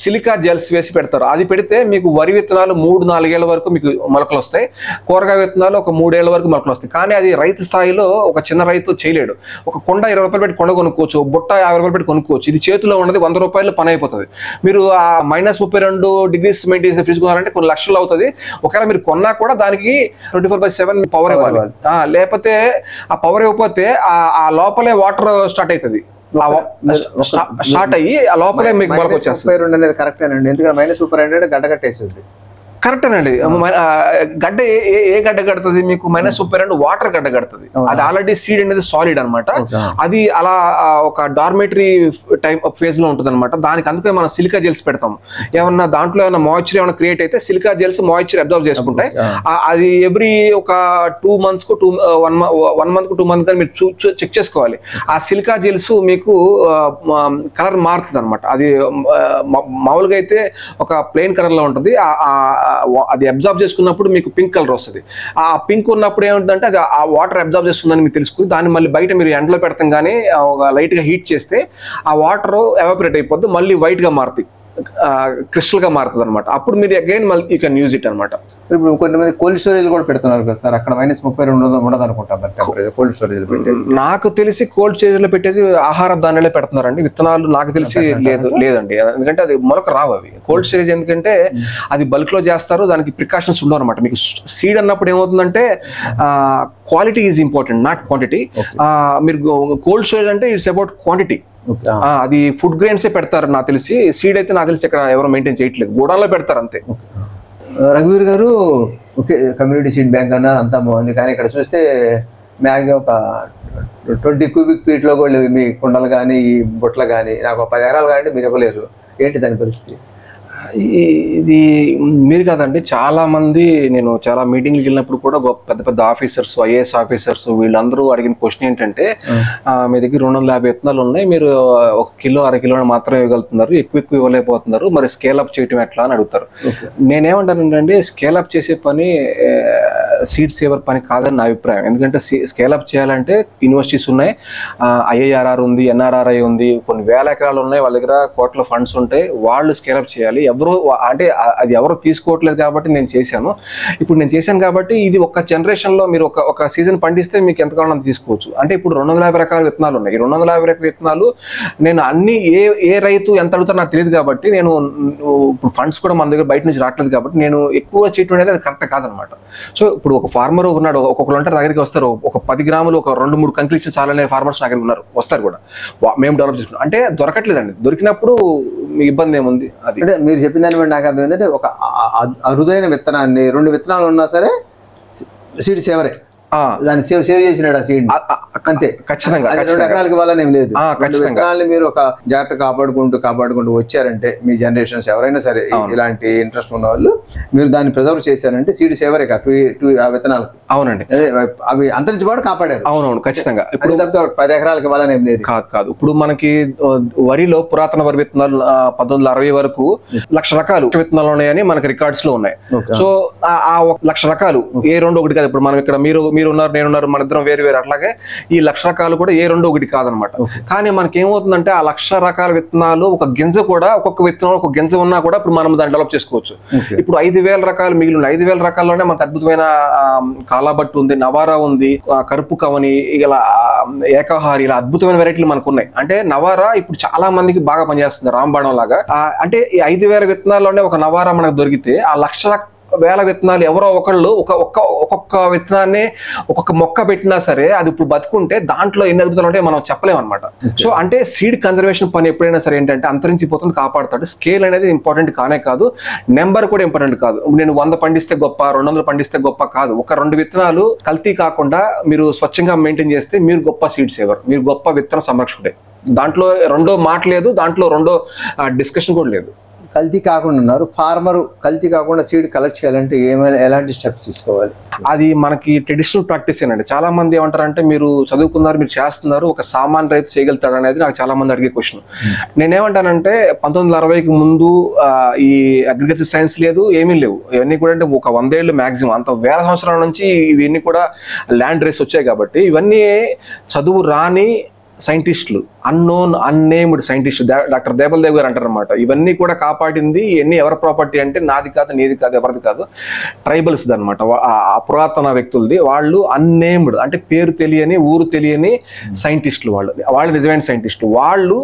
సిలికా జెల్స్ వేసి పెడతారు. అది పెడితే మీకు వరి విత్తనాలు మూడు నాలుగేళ్ళ వరకు మీకు మొలకలు వస్తాయి. కూరగాయ విత్తనాలు ఒక మూడేళ్ళ వరకు మొలకలు వస్తాయి. కానీ అది రైతు స్థాయిలో ఒక చిన్న రైతు చేయలేడు. ఒక కొండ ఇరవై రూపాయలు పెట్టి కొండ కొనుక్కోవచ్చు బుట్ట యాభై రూపాయలు పెట్టి కొనుక్కోవచ్చు. ఇది చేతిలో ఉన్నది వంద రూపాయలు పని అయిపోతుంది. మీరు ఆ మైనస్ ముప్పై రెండు డిగ్రీస్ మెయింటైన్ చేసే ఫ్రిడ్జ్ కొనాలంటే కొన్ని లక్షలు అవుతుంది. ఒకవేళ మీరు కొన్నా కూడా దానికి twenty four by seven power ఇవ్వాలి. లేకపోతే ఆ పవర్ ఇవ్వకపోతే ఆ లోపలే వాటర్ స్టార్ట్ అవుతుంది స్టార్ట్ అయ్యి ఆ లోపలే మీకు ముప్పై రెండు అనేది కరెక్టేనండి ఎందుకంటే మైనస్ ముప్పై రెండు గడ్డ కట్టేస్తుంది కరెక్టేనండి మ- ఆ, గడ్డ ఏ- ఏ గడ్డ కడుతుంది మీకు? మైనస్ ముప్పై రెండు వాటర్ గడ్డ కడుతుంది. అది ఆల్రెడీ సీడ్ అనేది సాలిడ్ Okay. అది అలా ఒక డార్మేటరీ టైప్ ఫేజ్లో ఉంటుంది అనమాట దానికి అందుకే మనం సిలికా జెల్స్ పెడతాం. ఏమన్నా దాంట్లో ఏమైనా మాయిశ్చర్ ఏమైనా క్రియేట్ అయితే సిలికా జెల్స్ మాయిశ్చర్ అబ్జర్వ్ చేసుకుంటాయి అది ఎవ్రీ ఒక టూ మంత్స్కు టూ వన్ వన్ మంత్కు టూ మంత్ కానీ మీరు చెక్ చేసుకోవాలి. ఆ సిలికా జెల్స్ మీకు కలర్ మారుతుంది అనమాట అది మామూలుగా అయితే ఒక ప్లెయిన్ కలర్లో ఉంటుంది. ఆ- అది అబ్జర్వ్ చేసుకున్నప్పుడు మీకు పింక్ కలర్ వస్తుంది. ఆ పింక్ ఉన్నప్పుడు ఏముంటుందంటే అది ఆ వాటర్ అబ్జర్వ్ చేస్తుందని మీకు తెలుసుకుని దాన్ని మళ్ళీ బయట మీరు ఎండలో పెడతాం కానీ ఒక లైట్గా హీట్ చేస్తే ఆ వాటర్ ఎవాపరేట్ అయిపోద్ది మళ్ళీ వైట్గా మారుతాయి. మారుతుంది క్రిస్టల్గా మారుతుంది అనమాట అప్పుడు మీరు అగైన్ మళ్ళీ యూ కెన్ యూజ్ ఇట్ అనమాట ఇప్పుడు కొంతమంది కోల్డ్ స్టోరేజ్ కూడా పెడుతున్నారు కదా సార్ అక్కడ మైనస్ ముప్పై రెండు ఉండదు ఉండదు అనుకుంటాం కోల్డ్ స్టోరేజ్ పెట్టి నాకు తెలిసి కోల్డ్ స్టేజ్లో పెట్టేది ఆహార ధాన్యాలే పెడుతున్నారండి. విత్తనాలు నాకు తెలిసి లేదు లేదండి. ఎందుకంటే అది మొలక రావు అవి. కోల్డ్ స్టేజ్ ఎందుకంటే అది బల్క్లో చేస్తారు దానికి ప్రికాషన్స్ ఉండవు అనమాట మీకు సీడ్ అన్నప్పుడు ఏమవుతుందంటే quality is important not quantity. మీరు కోల్డ్ స్టోరేజ్ అంటే ఇట్స్ అబౌట్ క్వాంటిటీ. అది ఫుడ్ గ్రెయిన్స్ పెడతారు నాకు తెలిసి. సీడ్ అయితే నాకు తెలిసి ఇక్కడ ఎవరు మెయింటైన్ చేయట్లేదు. గోడాల్లో పెడతారు అంతే. రఘువీర్ గారు ఓకే కమ్యూనిటీ సీడ్ బ్యాంక్ అన్నారు అంతా బాగుంది. కానీ ఇక్కడ చూస్తే మ్యాక్సిమం ఒక ట్వంటీ క్యూబిక్ ఫీట్లో కూడా లేవు. మీ కుండలు కానీ ఈ బుట్టలు కానీ. నాకు ఒక పది ఎకరాలు కానీ మీరు ఇవ్వలేరు. ఏంటి దాని పరిస్థితి? ఇది మీరు కాదండి చాలా మంది నేను చాలా మీటింగ్కి వెళ్ళినప్పుడు కూడా గొప్ప పెద్ద పెద్ద ఆఫీసర్స్ ఐఏఎస్ ఆఫీసర్స్ వీళ్ళందరూ అడిగిన క్వశ్చన్ ఏంటంటే మీ దగ్గర రెండు వందల యాభై విత్తనాలు ఉన్నాయి మీరు ఒక కిలో అర కిలో మాత్రమే ఇవ్వగలుగుతున్నారు ఎక్కువ ఎక్కువ ఇవ్వలేకపోతున్నారు మరి స్కేల్ అప్ చేయటం ఎట్లా అని అడుగుతారు. నేనేమంటానంటే స్కేల్ అప్ చేసే పని సీడ్ సేవర్ పని కాదని నా అభిప్రాయం. ఎందుకంటే స్కేల్ అప్ చేయాలంటే యూనివర్సిటీస్ ఉన్నాయి ఐఐఆర్ఆర్ ఉంది ఎన్ఆర్ఆర్ఐ ఉంది కొన్ని వేల ఎకరాలు ఉన్నాయి వాళ్ళ దగ్గర కోట్ల ఫండ్స్ ఉంటాయి వాళ్ళు స్కేల్ అప్ చేయాలి ఎవరు అంటే అది ఎవరు తీసుకోవట్లేదు కాబట్టి నేను చేశాను. ఇప్పుడు నేను చేశాను కాబట్టి ఇది ఒక జనరేషన్లో మీరు ఒక ఒక సీజన్ పండిస్తే మీకు ఎంత తీసుకోవచ్చు. అంటే ఇప్పుడు రెండు వందల యాభై రకాల విత్తనాలు ఉన్నాయి. రెండు వందల యాభై రకాల విత్తనాలు నేను అన్ని ఏ ఏ రైతు ఎంత అడుగుతారో నాకు తెలియదు కాబట్టి నేను ఇప్పుడు ఫండ్స్ కూడా మన దగ్గర బయట నుంచి రావట్లేదు కాబట్టి నేను ఎక్కువ చేయటం అనేది అది కరెక్ట్ కాదనమాట. సో ఇప్పుడు ఒక ఫార్మర్ ఉన్నాడు ఒక్కొక్కరు ఉంటారు నా దగ్గరికి వస్తారు. ఒక పది గ్రాములు ఒక రెండు మూడు కంక్రీషన్ చాలనే ఫార్మర్స్ నా దగ్గర ఉన్నారు వస్తారు కూడా. మేము డెవలప్ చేసుకున్నాం. అంటే దొరకట్లేదండి. దొరికినప్పుడు మీ ఇబ్బంది ఏముంది? అది. అంటే మీరు చెప్పిన దాన్ని బట్టి నాకు అర్థం ఏంటంటే ఒక అరుదైన విత్తనాన్ని రెండు విత్తనాలు ఉన్నా సరే సీడ్ సేవరే దాన్ని సేవ్ సేవ్ చేసినాడు ఆ సీడ్ అంతే. ఖచ్చితంగా రెండు. ఎకరాలకి ఇవ్వాలని ఏం లేదు. విత్తనాలని మీరు ఒక జాగ్రత్త కాపాడుకుంటూ కాపాడుకుంటూ వచ్చారంటే మీ జనరేషన్స్ ఎవరైనా సరే ఇలాంటి ఇంట్రెస్ట్ ఉన్న వాళ్ళు మీరు దాన్ని ప్రిజర్వ్ చేశారంటే సీడ్ సేవరే టూ టూ ఆ విత్తనాలకు. అవునండి. అవి అంతరించిపోవడం కాపాడారు. అవునవును ఖచ్చితంగా. ఇప్పుడు పది ఎకరాలకి ఇవ్వాలని ఏం లేదు. కాదు కాదు. ఇప్పుడు మనకి వరిలో పురాతన వరి విత్తనాలు పంతొమ్మిది వందల అరవై వరకు లక్ష రకాలు విత్తనాలు ఉన్నాయని మనకి రికార్డ్స్లో ఉన్నాయి. సో ఆ- ఆ ఒక లక్ష రకాలు ఏ రెండు ఒకటి కాదు. ఇప్పుడు మనం ఇక్కడ మీరు మీరు ఉన్నారు నేను ఉన్నారు మన ఇద్దరం వేరు వేరు. అట్లాగే ఈ లక్ష రకాలు కూడా ఏ రెండు ఒకటి కాదనమాట. కానీ మనకి ఏమవుతుందంటే ఆ లక్ష రకాల విత్తనాలు ఒక గింజ కూడా ఒక్కొక్క విత్తనం ఒక గింజ ఉన్నా కూడా ఇప్పుడు మనం దాన్ని డెవలప్ చేసుకోవచ్చు. ఇప్పుడు ఐదు వేల రకాలు మిగిలి ఉన్నాయి ఐదు వేల రకాల్లోనే మనకు అద్భుతమైన కాలాబట్టు ఉంది నవారా ఉంది కరుపు కవని ఇలా ఏకాహారి ఇలా అద్భుతమైన వెరైటీలు మనకు ఉన్నాయి అంటే నవారా ఇప్పుడు చాలా మందికి బాగా పనిచేస్తుంది రాంబాణం లాగా. అంటే ఈ ఐదు వేల విత్తనాల్లోనే ఒక నవారా మనకు దొరికితే ఆ లక్ష వేల విత్తనాలు ఎవరో ఒకళ్ళు ఒక ఒక్క ఒక్కొక్క విత్తనాన్ని ఒక్కొక్క మొక్క పెట్టినా సరే అది ఇప్పుడు బతుకుంటే దాంట్లో ఎన్ని అద్భుతాలు ఉంటాయో మనం చెప్పలేము అనమాట సో అంటే సీడ్ కన్జర్వేషన్ పని ఎప్పుడైనా సరే ఏంటంటే అంతరించిపోతుంది కాపాడుతాడు. స్కేల్ అనేది ఇంపార్టెంట్ కానే కాదు. నెంబర్ కూడా ఇంపార్టెంట్ కాదు. నేను వంద పండిస్తే గొప్ప రెండు వందలు పండిస్తే గొప్ప కాదు. ఒక రెండు విత్తనాలు కల్తీ కాకుండా మీరు స్వచ్ఛంగా మెయింటైన్ చేస్తే మీరు గొప్ప సీడ్ సేవర్ మీరు గొప్ప విత్తన సంరక్షకుడే. దాంట్లో రెండో మాట లేదు దాంట్లో రెండో డిస్కషన్ కూడా లేదు. కల్తీ కాకుండా ఉన్నారు. ఫార్మర్ కల్తీ కాకుండా సీడ్ కలెక్ట్ చేయాలంటే ఏమైనా ఎలాంటి స్టెప్స్ తీసుకోవాలి? అది మనకి ట్రెడిషనల్ ప్రాక్టీస్ ఏనండి చాలా మంది ఏమంటారంటే మీరు చదువుకున్నారు మీరు చేస్తున్నారు ఒక సామాన్య రైతు చేయగలుగుతాడు అనేది నాకు చాలా మంది అడిగే క్వశ్చన్ నేనేమంటానంటే పంతొమ్మిది వందల అరవైకి ముందు ఈ అగ్రికల్చర్ సైన్స్ లేదు ఏమీ లేవు. ఇవన్నీ కూడా అంటే ఒక వందేళ్ళు మాక్సిమం అంత వేల సంవత్సరాల నుంచి ఇవన్నీ కూడా ల్యాండ్ రేస్ వచ్చాయి కాబట్టి ఇవన్నీ చదువు రాని సైంటిస్టులు unknown unnamed scientist doctor Debal Dev గారు అంటారనమాట ఇవన్నీ కూడా కాపాడింది ఇవన్నీ ఎవరి ప్రాపర్టీ అంటే నాది కాదు నీది కాదు ఎవరిది కాదు ట్రైబల్స్ అనమాట పురాతన వ్యక్తులది. వాళ్ళు అన్నేమ్డ్ అంటే పేరు తెలియని ఊరు తెలియని సైంటిస్టులు వాళ్ళు. వాళ్ళు నిజమైన సైంటిస్టులు. వాళ్ళు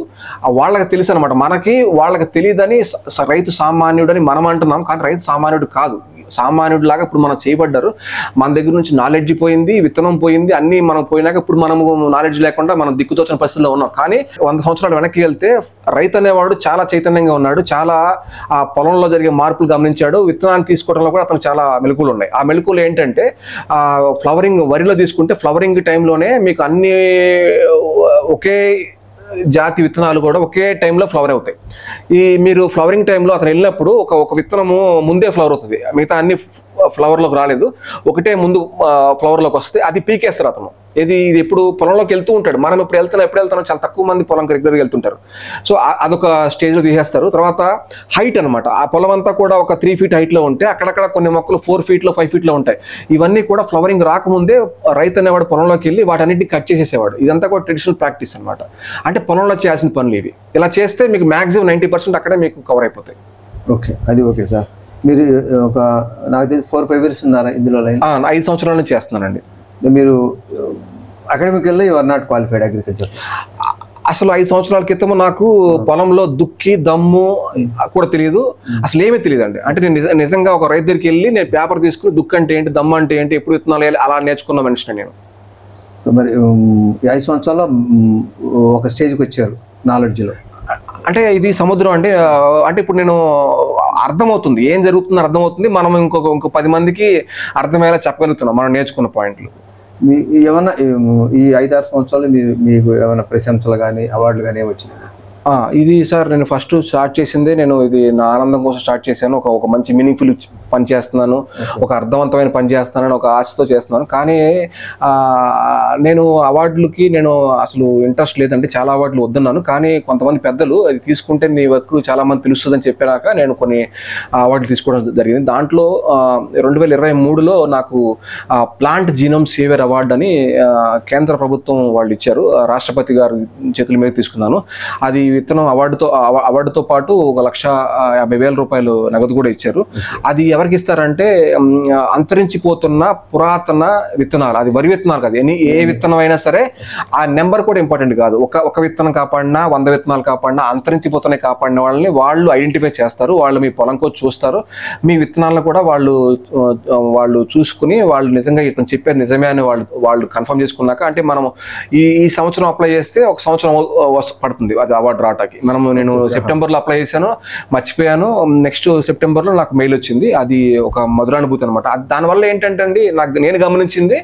వాళ్ళకి తెలుసు అనమాట మనకి వాళ్ళకి తెలియదని రైతు సామాన్యుడు రైతు సామాన్యుడని మనం అంటున్నాం కానీ రైతు సామాన్యుడు కాదు. సామాన్యుడు లాగా ఇప్పుడు మనం చేయబడ్డారు. మన దగ్గర నుంచి నాలెడ్జ్ పోయింది విత్తనం పోయింది అన్ని మనం పోయినాక ఇప్పుడు మనము నాలెడ్జ్ లేకుండా మనం దిక్కుతోచిన పరిస్థితిలో ఉన్నాం. కానీ వంద సంవత్సరాలు వెనక్కి వెళ్తే రైతు అనేవాడు చాలా చైతన్యంగా ఉన్నాడు. చాలా ఆ పొలంలో జరిగే మార్పులు గమనించాడు. విత్తనాలు తీసుకోవడంలో కూడా అతను చాలా మెలకులు ఉన్నాయి. ఆ మెలకులు ఏంటంటే ఫ్లవరింగ్ వరిలో తీసుకుంటే ఫ్లవరింగ్ టైంలోనే మీకు అన్ని ఒకే జాతి విత్తనాలు కూడా ఒకే టైంలో ఫ్లవర్ అవుతాయి. ఈ మీరు ఫ్లవరింగ్ టైంలో అతను వెళ్ళినప్పుడు ఒక ఒక విత్తనము ముందే ఫ్లవర్ అవుతుంది. మిగతా అన్ని ఫ్లవర్లోకి రాలేదు. ఒకటే ముందు ఫ్లవర్లోకి వస్తే అది పీకేస్తారు అతను. ఇది ఇది ఎప్పుడు పొలంలోకి వెళ్తూ ఉంటాడు. మనం ఇప్పుడు వెళ్తున్నా ఎప్పుడు వెళ్తున్నాం చాలా తక్కువ మంది పొలంకి రెగ్యులర్గా వెళ్తుంటారు. సో అదొక స్టేజ్లో తీసేస్తారు. తర్వాత హైట్ అన్నమాట. ఆ పొలం అంతా కూడా ఒక త్రీ ఫీట్ హైట్లో ఉంటే అక్కడక్కడ కొన్ని మొక్కలు ఫోర్ ఫీట్లో ఫైవ్ ఫీట్లో ఉంటాయి. ఇవన్నీ కూడా ఫ్లవరింగ్ రాకముందే రైతు అనేవాడు పొలంలోకి వెళ్ళి వాటన్నిటిని కట్ చేసేసేవాడు. ఇదంతా కూడా ట్రెడిషనల్ ప్రాక్టీస్ అన్నమాట. అంటే పొలంలో చేయాల్సిన పనులు ఇవి. ఇలా చేస్తే మీకు మాక్సిమం నైంటీ పర్సెంట్ అక్కడే మీకు కవర్ అయిపోతాయి. ఓకే. అది ఓకే సార్. మీరు ఒక నాకు తెలిసి ఫోర్ ఫైవ్ ఇయర్స్ ఉన్నారా ఇందులో ఐదు సంవత్సరాల నుంచి చేస్తున్నానండి. మీరు అకాడమికల్లో you are not qualified agriculture అసలు ఐదు సంవత్సరాల క్రితం నాకు పొలంలో దుక్కి దమ్ము కూడా తెలియదు అసలు ఏమీ తెలియదు అండి అంటే నేను నిజ- నిజంగా ఒక రైతు దగ్గరికి వెళ్ళి నేను పేపర్ తీసుకుని దుక్కు అంటే ఏంటి దమ్ము అంటే ఏంటి ఎప్పుడు విత్తనాలు వేయాలి అలా నేర్చుకున్న మనిషిని నేను. మరి ఈ ఐదు సంవత్సరాల్లో ఉమ్, ఒక స్టేజ్కి వచ్చారు నాలెడ్జ్లో అంటే ఇది సముద్రం అంటే అంటే ఇప్పుడు నేను అర్థమవుతుంది. ఏం జరుగుతుందో అర్థమవుతుంది. మనం ఇంకొక ఇంకో పది మందికి అర్థమయ్యేలా చెప్పగలుగుతున్నాం. మనం నేర్చుకున్న పాయింట్లు. మీ ఏమన్నా ఈ- ఐదారు సంవత్సరాలు మీరు మీకు ఏమైనా ప్రశంసలు కానీ అవార్డులు కానీ ఏమి వచ్చినాయి ఇది సార్ నేను ఫస్ట్ స్టార్ట్ చేసిందే నేను ఇది నా ఆనందం కోసం స్టార్ట్ చేశాను. ఒక ఒక మంచి మీనింగ్ఫుల్ పని చేస్తున్నాను. ఒక అర్థవంతమైన పని చేస్తున్నాను ఒక ఆశతో చేస్తున్నాను. కానీ నేను అవార్డులకి నేను అసలు ఇంట్రెస్ట్ లేదంటే చాలా అవార్డులు వద్దన్నాను. కానీ కొంతమంది పెద్దలు అది తీసుకుంటే నీ వర్క్ చాలా మంది తెలుస్తుందని చెప్పాక నేను కొన్ని అవార్డులు తీసుకోవడం జరిగింది. దాంట్లో రెండు వేల ఇరవై మూడులో నాకు ప్లాంట్ జీనోమ్ సేవియర్ అవార్డు అని కేంద్ర ప్రభుత్వం వాళ్ళు ఇచ్చారు. రాష్ట్రపతి గారు చేతుల మీద తీసుకున్నాను. అది విత్తనం అవార్డుతో అవార్డుతో పాటు ఒక లక్ష యాభై వేల రూపాయలు నగదు కూడా ఇచ్చారు. అది ఎవరికి ఇస్తారంటే అంతరించిపోతున్న పురాతన విత్తనాలు. అది వరి విత్తనాలు కాదు. ఎనీ ఏ విత్తనం అయినా సరే ఆ నెంబర్ కూడా ఇంపార్టెంట్ కాదు. ఒక ఒక విత్తనం కాపాడినా వంద విత్తనాలు కాపాడినా అంతరించిపోతున్నాయి కాపాడిన వాళ్ళని వాళ్ళు ఐడెంటిఫై చేస్తారు. వాళ్ళు మీ పొలంకో చూస్తారు. మీ విత్తనాలను కూడా వాళ్ళు వాళ్ళు చూసుకుని వాళ్ళు నిజంగా ఇతను చెప్పేది నిజమే అని వాళ్ళు వాళ్ళు కన్ఫర్మ్ చేసుకున్నాక అంటే మనం ఈ ఈ సంవత్సరం అప్లై చేస్తే ఒక సంవత్సరం పడుతుంది. అది అవార్డు రావటానికి మనం నేను సెప్టెంబర్లో అప్లై చేశాను మర్చిపోయాను. నెక్స్ట్ సెప్టెంబర్లో నాకు మెయిల్ వచ్చింది. అది ఒక మధురానుభూతి అనమాట దానివల్ల ఏంటంటే అండి నాకు నేను గమనించింది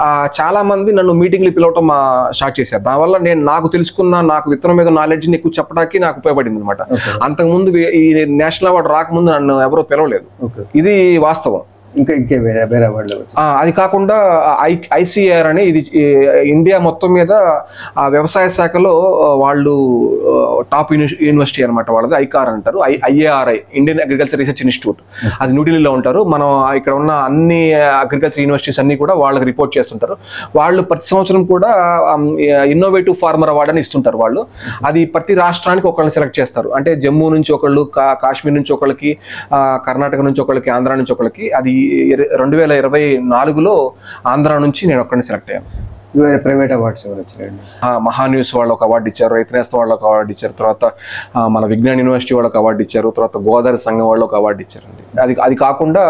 ఆ, చాలా మంది నన్ను మీటింగ్లు పిలవటం స్టార్ట్ చేశారు. దానివల్ల నేను నాకు తెలుసుకున్న నాకు విత్తనం మీద నాలెడ్జ్ నీకు చెప్పడానికి నాకు ఉపయోగపడింది అనమాట అంతకుముందు ఈ నేషనల్ అవార్డు రాకముందు నన్ను ఎవరో పిలవలేదు. ఇది వాస్తవం. ఇంకా ఇంకే వేరే వేరే ఆ, అది కాకుండా ఐ ఐసిఆర్ అని ఇది ఇండియా మొత్తం మీద ఆ వ్యవసాయ శాఖలో వాళ్ళు టాప్ యూని- యూనివర్సిటీ అనమాట వాళ్ళది ఐకార్ అంటారు. I IARI Indian Agriculture Research Institute. అది న్యూఢిల్లీలో ఉంటారు. మనం ఇక్కడ ఉన్న అన్ని అగ్రికల్చర్ యూనివర్సిటీస్ అన్ని కూడా వాళ్ళకి రిపోర్ట్ చేస్తుంటారు. వాళ్ళు ప్రతి సంవత్సరం కూడా ఇన్నోవేటివ్ ఫార్మర్ అవార్డు అని ఇస్తుంటారు వాళ్ళు. అది ప్రతి రాష్ట్రానికి ఒకళ్ళని సెలెక్ట్ చేస్తారు. అంటే జమ్మూ నుంచి ఒకళ్ళు కాశ్మీర్ నుంచి ఒకళ్ళకి కర్ణాటక నుంచి ఒకళ్ళకి ఆంధ్ర నుంచి ఒకళ్ళకి అది రెండు వేల ఇరవై నాలుగులో ఆంధ్ర నుంచి నేను ఒక్కడిని సెలెక్ట్ అయ్యాను. వేరే ప్రైవేట్ అవార్డ్స్ ఏమైనా వచ్చినాయండి మహా మహాన్యూస్ వాళ్ళు ఒక అవార్డు ఇచ్చారు రైతునేస్త వాళ్ళు ఒక అవార్డు ఇచ్చారు తర్వాత మన విజ్ఞాన్ యూనివర్సిటీ వాళ్ళకి అవార్డు ఇచ్చారు తర్వాత గోదావరి సంఘం వాళ్ళు ఒక అవార్డు ఇచ్చారండి. అది అది కాకుండా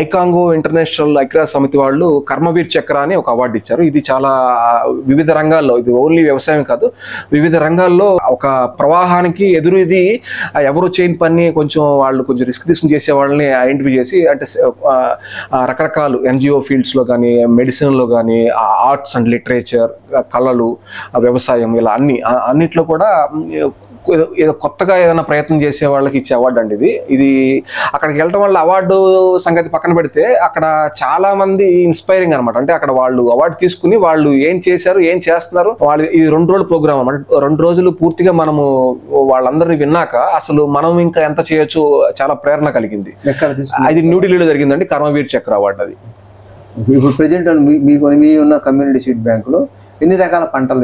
ఐకాంగో ఇంటర్నేషనల్ ఐక్య సమితి వాళ్ళు కర్మవీర్ చక్ర అని ఒక అవార్డు ఇచ్చారు. ఇది చాలా వివిధ రంగాల్లో ఇది ఓన్లీ వ్యవసాయం కాదు వివిధ రంగాల్లో ఒక ప్రవాహానికి ఎదురు ఇది ఎవరు చేయని పని కొంచెం వాళ్ళు కొంచెం రిస్క్ తీసుకుని చేసే వాళ్ళని ఐడెంటిఫై చేసి అంటే రకరకాలు ఎన్జిఓ ఫీల్డ్స్లో కానీ మెడిసిన్లో కానీ ఆర్ట్స్ అండ్ లిటరేచర్ కళలు వ్యవసాయం ఇలా అన్ని అన్నిట్లో కూడా ఏదో- కొత్తగా ఏదైనా ప్రయత్నం చేసే వాళ్ళకి ఇచ్చే అవార్డు అండి ఇది. ఇది అక్కడికి వెళ్ళడం వల్ల అవార్డు సంగతి పక్కన పెడితే అక్కడ చాలా మంది ఇన్స్పైరింగ్ అనమాట అంటే అక్కడ వాళ్ళు అవార్డు తీసుకుని వాళ్ళు ఏం చేశారు ఏం చేస్తున్నారు వాళ్ళు ఇది రెండు రోజుల ప్రోగ్రామ్ అన్నమాట. రెండు రోజులు పూర్తిగా మనము వాళ్ళందరినీ విన్నాక అసలు మనం ఇంకా ఎంత చేయొచ్చు చాలా ప్రేరణ కలిగింది. అది న్యూఢిల్లీలో జరిగిందండి కర్మవీర్ చక్ర అవార్డు అది. ఇప్పుడు ప్రజెంట్ మీ మీ ఉన్న కమ్యూనిటీ సీడ్ బ్యాంకులో ఎన్ని రకాల పంటలు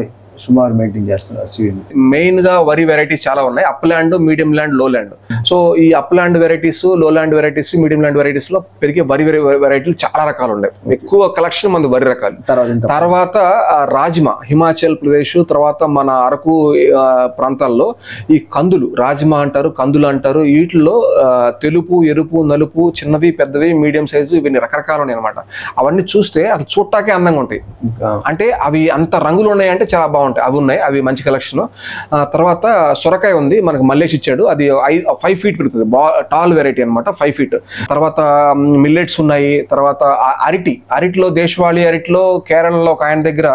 సుమారు మెయింటైన్ చేస్తున్నారు సీడ్ మెయిన్గా వరి వెరైటీస్ చాలా ఉన్నాయి. అప్ ల్యాండ్ మీడియం ల్యాండ్లో ల్యాండ్ సో ఈ అప్ ల్యాండ్ వెరైటీస్లో ల్యాండ్ వెరైటీస్ మీడియం ల్యాండ్ వెరైటీస్లో పెరిగే వరి వెరైటీలు చాలా రకాలు ఉన్నాయి. ఎక్కువ కలెక్షన్ మంది వరి రకాలు. తర్వాత రాజ్మా హిమాచల్ ప్రదేశ్ తర్వాత మన అరకు ప్రాంతాల్లో ఈ కందులు రాజ్మా అంటారు కందులు అంటారు. వీటిల్లో తెలుపు ఎరుపు నలుపు చిన్నవి పెద్దవి మీడియం సైజు ఇవన్నీ రకరకాలు ఉన్నాయి అనమాట అవన్నీ చూస్తే అది చూడటాకే అందంగా ఉంటాయి. అంటే అవి అంత రంగులు ఉన్నాయి అంటే చాలా బాగుంటాయి అవి ఉన్నాయి. అవి మంచి కలెక్షన్ తర్వాత సొరకాయ ఉంది. మనకు మల్లేష్ ఇచ్చాడు. అది ఫైవ్ ఫీట్ పెరుగుతుంది. బా టాల్ వెరైటీ అనమాట ఫైవ్ ఫీట్ తర్వాత మిల్లెట్స్ ఉన్నాయి. తర్వాత అరిటి అరటి. అరటిలో దేశవాళీ అరటిలో కేరళలో ఒక ఆయన దగ్గర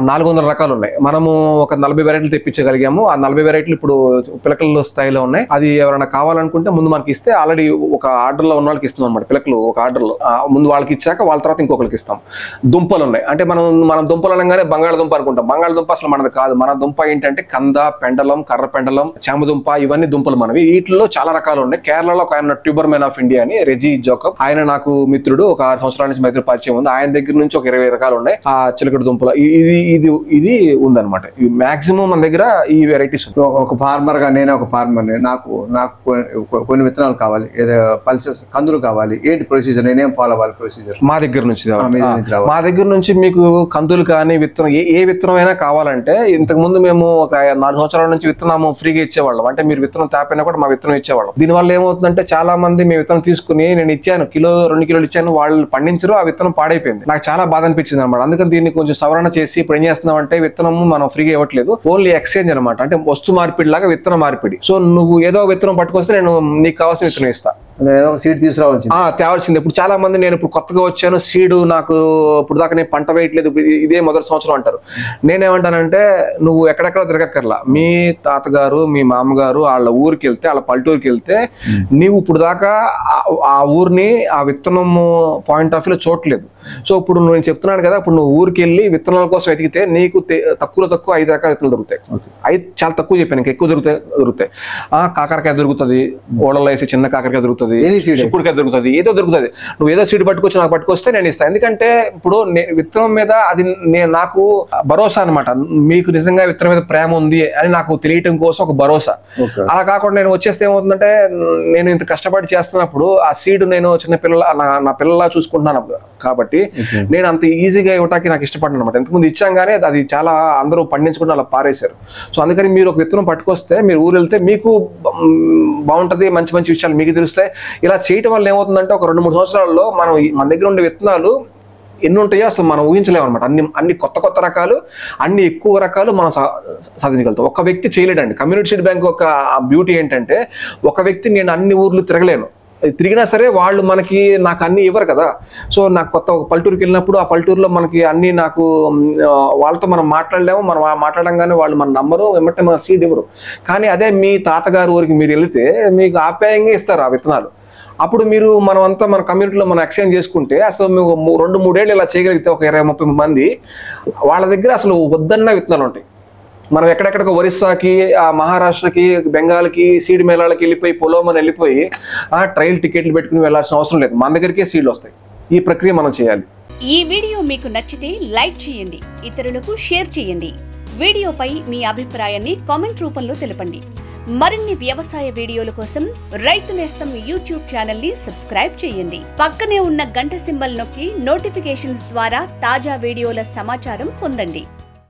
నాలుగు వందల రకాలు ఉన్నాయి. మనము ఒక నలభై వెరైటీలు తెప్పించగలిగాము. ఆ నలభై వెరైటీలు ఇప్పుడు పిలకల స్థాయిలో ఉన్నాయి. అది ఎవరైనా కావాలనుకుంటే ముందు మనకి ఇస్తే ఆల్రెడీ ఒక ఆర్డర్లో ఉన్న వాళ్ళకి ఇస్తాం అనమాట పిలకలు ఒక ఆర్డర్లో. ముందు వాళ్ళకి ఇచ్చాక వాళ్ళ తర్వాత ఇంకొకరికి ఇస్తాం. దుంపలు ఉన్నాయి. అంటే మనం మనం దుంపలు అనగానే బంగాళదుంప అనుకుంటాం. బంగాళదుంప అసలు మనది కాదు. మన దుంప ఏంటంటే కంద పెండలం కర్ర పెండలం చామదుంప ఇవన్నీ దుంపలు మనవి. వీటిలో చాలా రకాలు ఉన్నాయి. కేరళలో ఒక ఆయన ట్యూబర్ మ్యాన్ ఆఫ్ ఇండియా అని రెజీ జోకబ్. ఆయన నాకు మిత్రుడు. ఒక ఆరు సంవత్సరాల నుంచి మైత్రి పరిచయం ఉంది. ఆయన దగ్గర నుంచి ఒక ఇరవై రకాలు ఉన్నాయి. ఆ చిలకడ దుంపలు. ఇది ఇది ఇది ఉందన్నమాట. మాక్సిమం మన దగ్గర ఈ వెరైటీస్ ఒక- ఫార్మర్గా నేను ఒక ఫార్మర్ నాకు నాకు కొన్ని విత్తనాలు కావాలి. ఏదో పల్సెస్ కందులు కావాలి. ఏంటి ప్రొసీజర్ నేనేం ఫాలో అవ్వాలి ప్రొసీజర్ మా దగ్గర నుంచి మీ దగ్గర నుంచి మీకు కందులు కానీ విత్తనం ఏ ఏ విత్తనం అయినా కావాలంటే ఇంతకు ముందు మేము ఒక నాలుగు సంవత్సరాల నుంచి విత్తనము ఫ్రీగా ఇచ్చేవాళ్ళం. అంటే మీరు విత్తనం తాపైనా కూడా మా విత్తనం ఇచ్చేవాళ్ళం. దీనివల్ల ఏమవుతుందంటే చాలా మంది మీ విత్తనం తీసుకుని నేను ఇచ్చాను కిలో రెండు కిలోలు ఇచ్చాను వాళ్ళు పండించరు ఆ విత్తనం పాడైపోయింది. నాకు చాలా బాధ అనిపించింది అనమాట అందుకని దీన్ని కొంచెం సవరణ చేసి ఇప్పుడు ఏం చేస్తున్నాం అంటే విత్తనము మనం ఫ్రీగా ఇవ్వట్లేదు. ఓన్లీ ఎక్స్చేంజ్ అనమాట అంటే వస్తు మార్పిడి లాగా విత్తనం మార్పిడి. సో నువ్వు ఏదో ఒక విత్తనం పట్టుకొస్తే నేను నీకు కావాల్సిన విత్తనం ఇస్తా. తీసుకురావాల్సింది. ఆ తేవాల్సింది. ఇప్పుడు చాలా మంది నేను ఇప్పుడు కొత్తగా వచ్చాను సీడు నాకు ఇప్పుడు దాకా నేను పంట వేయట్లేదు ఇది- మొదటి సంవత్సరం అంటారు. నేనేమంటానంటే నువ్వు ఎక్కడెక్కడ తిరగక్కర్లా. మీ తాతగారు మీ మామగారు వాళ్ళ ఊరికి వెళ్తే వాళ్ళ పల్లెటూరుకి వెళ్తే నీవు ఇప్పుడు దాకా ఆ- ఊరిని ఆ విత్తనము పాయింట్ ఆఫ్ వ్యూలో చూడలేదు సో ఇప్పుడు నేను చెప్తున్నాను కదా ఇప్పుడు నువ్వు ఊరికి వెళ్ళి విత్తనాల కోసం వెతికితే నీకు తక్కువలో తక్కువ ఐదు రకాల విత్తనాలు దొరుకుతాయి. ఐదు చాలా తక్కువ చెప్పాను ఇంకా ఎక్కువ దొరుకుతాయి దొరుకుతాయి. ఆ కాకరకాయ దొరుకుతుంది ఓడలో వేసి చిన్న కాకరకాయ దొరుకుతుంది. Seed. చిక్కుడుకాయ దొరుకుతుంది. ఏదో దొరుకుతుంది. నువ్వు ఏదో సీడ్ పట్టుకొచ్చి నాకు పట్టుకొస్తే నేను ఇస్తాను ఎందుకంటే ఇప్పుడు విత్తనం మీద అది నేను నాకు భరోసా అన్నమాట. మీకు నిజంగా విత్తనం మీద ప్రేమ ఉంది అని నాకు తెలియటం కోసం ఒక భరోసా. అలా కాకుండా నేను వచ్చేస్తే ఏమవుతుందంటే నేను ఇంత కష్టపడి చేస్తున్నప్పుడు ఆ సీడ్ నేను చిన్న పిల్లల నా పిల్లలా చూసుకుంటున్నాను కాబట్టి నేను అంత ఈజీగా ఇవ్వటానికి నాకు ఇష్టపడ్డాను అనమాట ఇంతకుముందు ఇచ్చాం కానీ అది చాలా అందరూ పండించుకుంటూ అలా పారేశారు. సో అందుకని మీరు ఒక విత్తనం పట్టుకొస్తే మీరు ఊరు వెళ్తే మీకు బాగుంటది మంచి మంచి విషయాలు మీకు తెలుస్తాయి. ఇలా చేయటం వల్ల ఏమవుతుందంటే ఒక రెండు మూడు సంవత్సరాల్లో మనం మన దగ్గర ఉండే విత్తనాలు ఎన్ని ఉంటాయో అసలు మనం ఊహించలేము అనమాట అన్ని అన్ని కొత్త కొత్త రకాలు అన్ని ఎక్కువ రకాలు మనం సాధించగలుగుతాం. ఒక వ్యక్తి చేయలేడండి. కమ్యూనిటీ సీడ్ బ్యాంక్ ఒక బ్యూటీ ఏంటంటే ఒక వ్యక్తి నేను అన్ని ఊర్లు తిరగలేను. తిరిగినా సరే వాళ్ళు మనకి నాకు అన్ని ఇవ్వరు కదా. సో నాకు కొత్త ఒక పల్లెటూరుకి వెళ్ళినప్పుడు ఆ పల్లెటూరులో మనకి అన్ని నాకు వాళ్ళతో మనం మాట్లాడలేము. మనం మాట్లాడంగానే వాళ్ళు మన నమ్మరు ఏమంటే మన సీడ్ ఇవ్వరు. కానీ అదే మీ తాతగారు ఊరికి మీరు వెళితే మీకు ఆప్యాయంగా ఇస్తారు ఆ విత్తనాలు. అప్పుడు మీరు మనమంతా మన కమ్యూనిటీలో మనం ఎక్స్చేంజ్ చేసుకుంటే అసలు మేము మూ- రెండు మూడేళ్ళు ఇలా చేయగలిగితే ఒక ఇరవై ముప్పై మంది వాళ్ళ దగ్గర అసలు వద్దన్న విత్తనాలు ఉంటాయి. మనం ఎక్కడెక్కడికో ఒరిస్సాకి ఆ మహారాష్ట్రకి బెంగాల్కి సీడ్ మేళాలకి వెళ్ళిపోయి పొలోమని వెళ్ళిపోయి ఆ ట్రైల్ టికెట్లు పెట్టుకుని వెళ్ళాల్సిన అవసరం లేదు. మన దగ్గరికే సీడ్లు వస్తాయి. ఈ ప్రక్రియ మనం చేయాలి. ఈ వీడియో మీకు నచ్చితే లైక్ చేయండి. ఇతరులకు షేర్ చేయండి. వీడియోపై మీ అభిప్రాయాన్ని కామెంట్ రూపంలో తెలపండి. మరిన్ని వ్యవసాయ వీడియోల కోసం రైతు నేస్తం యూట్యూబ్ ఛానల్ని సబ్స్క్రైబ్ చేయండి. పక్కనే ఉన్న గంట సింబల్ నొక్కి నోటిఫికేషన్స్ ద్వారా తాజా వీడియోల సమాచారం పొందండి.